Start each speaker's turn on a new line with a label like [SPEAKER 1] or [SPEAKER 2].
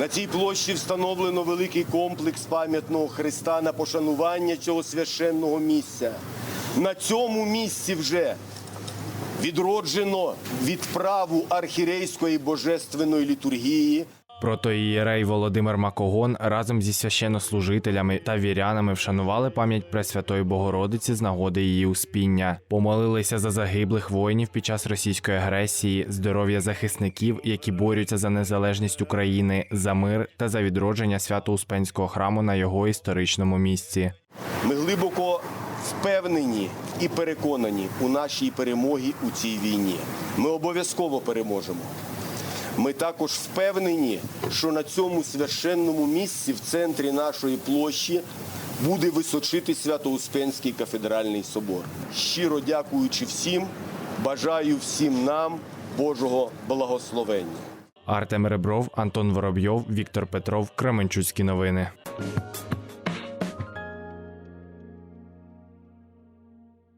[SPEAKER 1] На цій площі встановлено великий комплекс пам'ятного Христа на пошанування цього священного місця. На цьому місці вже відроджено відправу архірейської божественної літургії.
[SPEAKER 2] Протоієрей Володимир Макогон разом зі священнослужителями та вірянами вшанували пам'ять Пресвятої Богородиці з нагоди її успіння, помолилися за загиблих воїнів під час російської агресії, здоров'я захисників, які борються за незалежність України, за мир та за відродження свято-успенського храму на його історичному місці.
[SPEAKER 1] Ми глибоко впевнені і переконані у нашій перемогі у цій війні. Ми обов'язково переможемо. Ми також впевнені, що на цьому священному місці в центрі нашої площі буде височити Свято-Успенський кафедральний собор. Щиро дякуючи всім, бажаю всім нам Божого благословення.
[SPEAKER 2] Артем Ребров, Антон Воробйов, Віктор Петров, Кременчуцькі новини.